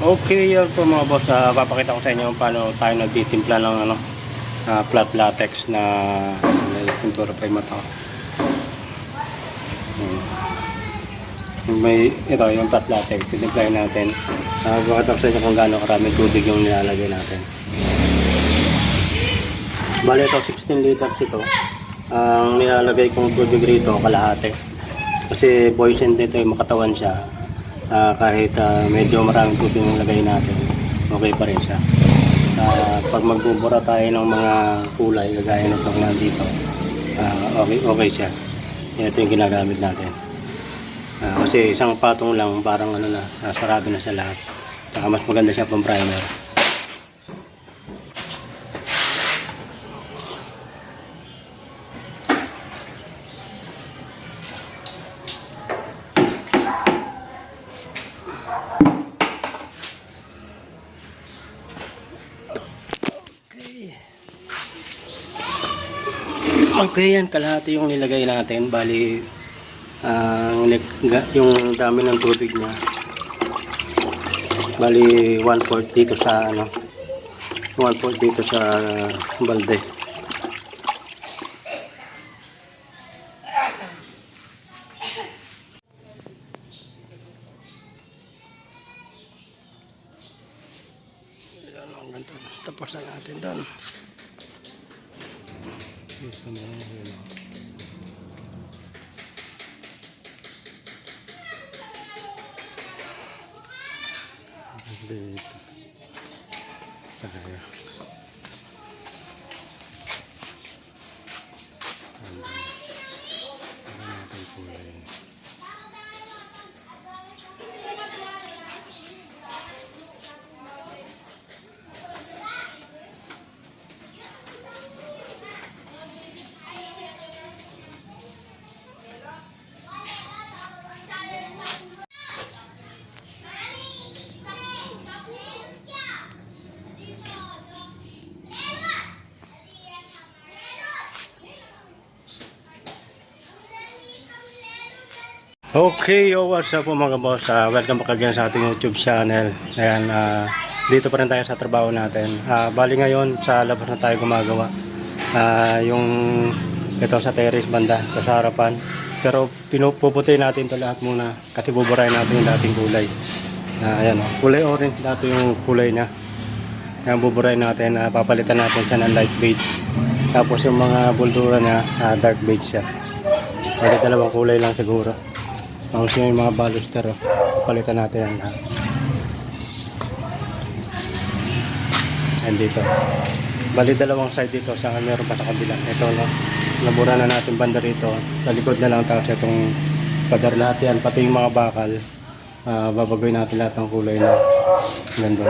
Okay, yun po mga boss. Ah, papakita ko sa inyo paano tayo nagtitimpla ng ano, ah, flat latex na may pintura pa yung mata. Hmm. May, ito, yung flat latex, titimplahin natin. Uh, pakita ko sa inyo kung gaano karaming tubig yung nilalagay natin. Bale ito, 16 liters ito. Ang nilalagay kong tubig rito, kalahati. Kasi buoyant nito yung makatawan siya. Ah, kahit ah, medyo maraming tubig yung lagay natin, okay pa rin siya. Ah, pag magbubura tayo ng mga kulay, gagaya nito nandito, ah, okay, okay siya. Ito yung ginagamit natin. Ah, kasi isang patong lang, parang ano na, ah, sarado na siya lahat. Saka mas maganda siya pang primer. Okay, yan kalahati yung nilagay natin. Bali, nag- yung dami ng tubig niya. Bali, 1/4 dito sa ano, 1/4 dito sa balde. Ang ganito. Tapos na natin doon. Ito na yun, yun. Dito. Tayo. Okay, yo, what's up mga boss? Ah, welcome back again sa ating YouTube channel. Ayan, ah, dito pa rin tayo sa trabaho natin. Ah, bali ngayon, sa labas na tayo gumagawa. Ah, yung ito sa terrace banda, ito sa harapan. Pero pinupuputi natin ito lahat muna kasi buburayin natin yung dating kulay. Ah, ayan, oh, kulay orange dati yung kulay niya. Ayan, buburayin natin, ah, papalitan natin siya ng light beige. Tapos yung mga buldura niya, ah, dark beige siya. Bali dalawang kulay lang siguro. Tapos yung mga baluster, oh. Palitan natin yan lahat. And dito. Bali dalawang side dito. Sa meron pa sa kabila. Ito, no. Nabura na natin banda rito. Sa likod na lang tapos itong padar lahat yan. Pati yung mga bakal. ah babagoy natin lahat ng kulay na ganda.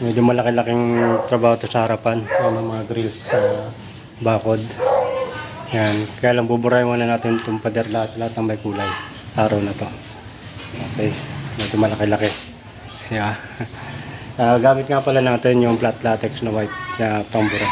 Medyo malaki-laking trabaho to sa harapan. Yan ang mga grills sa bakod. Yan. Kaya lang buburayin muna natin itong pader lahat, lahat ng may kulay. Araw na to. Okay. Medyo malaki-laki. Yeah. Ah, gamit nga pala natin yung flat latex na white na pambura.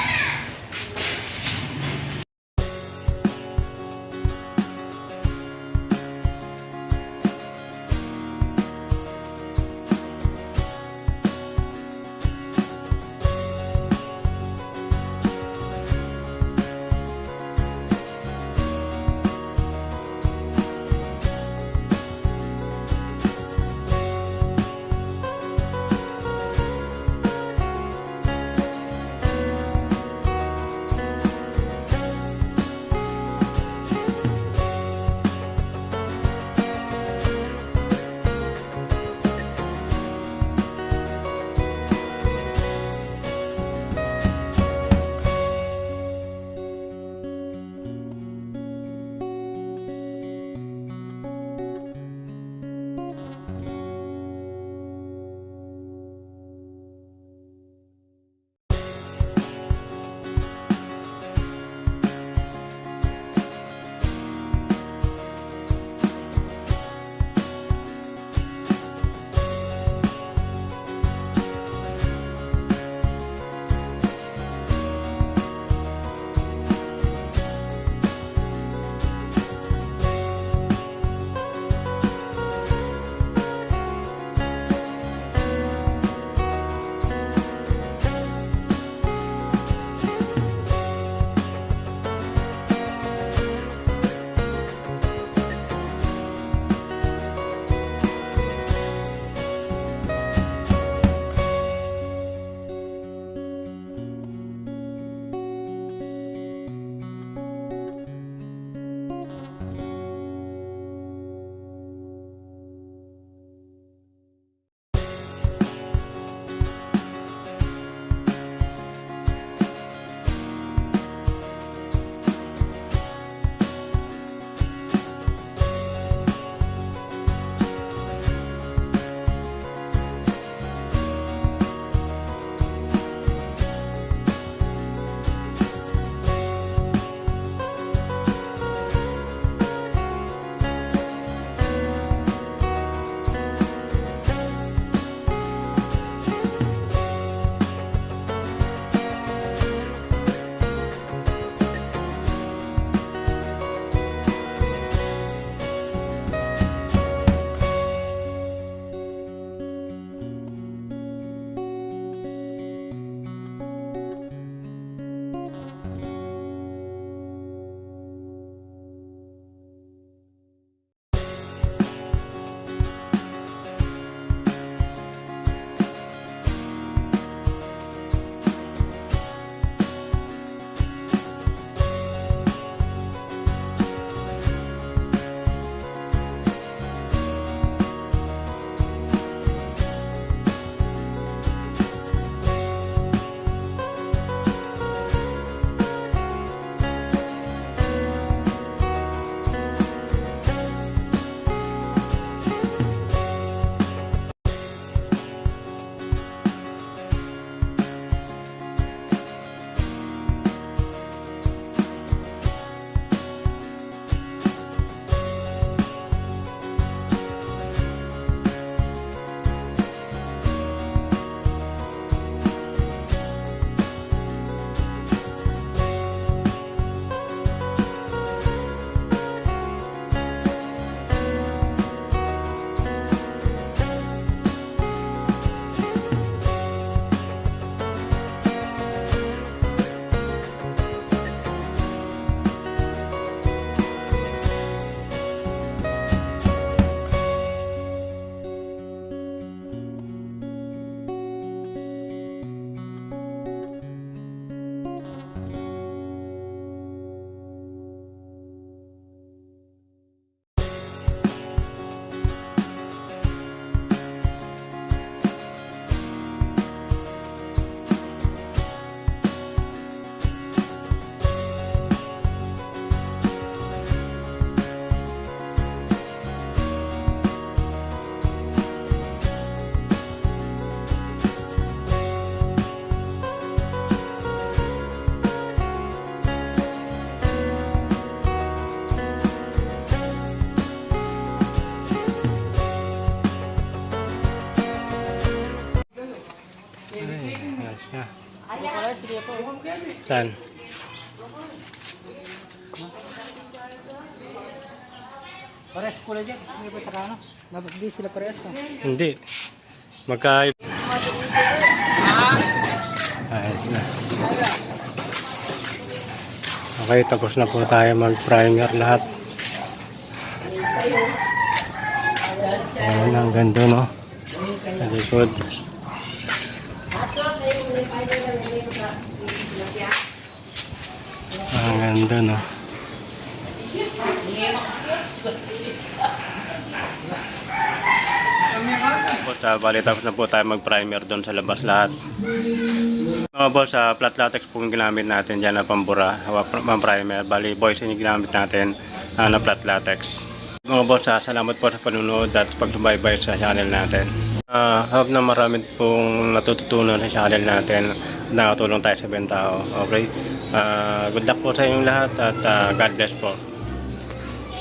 Saan? Parehas kulay dyan. Hindi ba tsaka ano? Dapat di sila parehas no? Hindi. Magka... Ayos na. Okay, tapos na po tayo mag-primer lahat. Ayan, ang ganda, no? Sa likod. Ang ganda, no? po sa bali tapos na po tayo mag-primer doon sa labas lahat. Mga boss, sa flat latex po yung ginamit natin dyan na pambura, hawa- pang primer. Bali, boys yung ginamit natin ah, na flat latex. Mga boss, ah, salamat po sa panunood at pagsubaybay sa channel natin. Ah, hope na marami pong natututunan sa channel natin. Nakatulong tayo sa bentao. Okay? Ah, good luck po sa inyong lahat at ah, God bless po.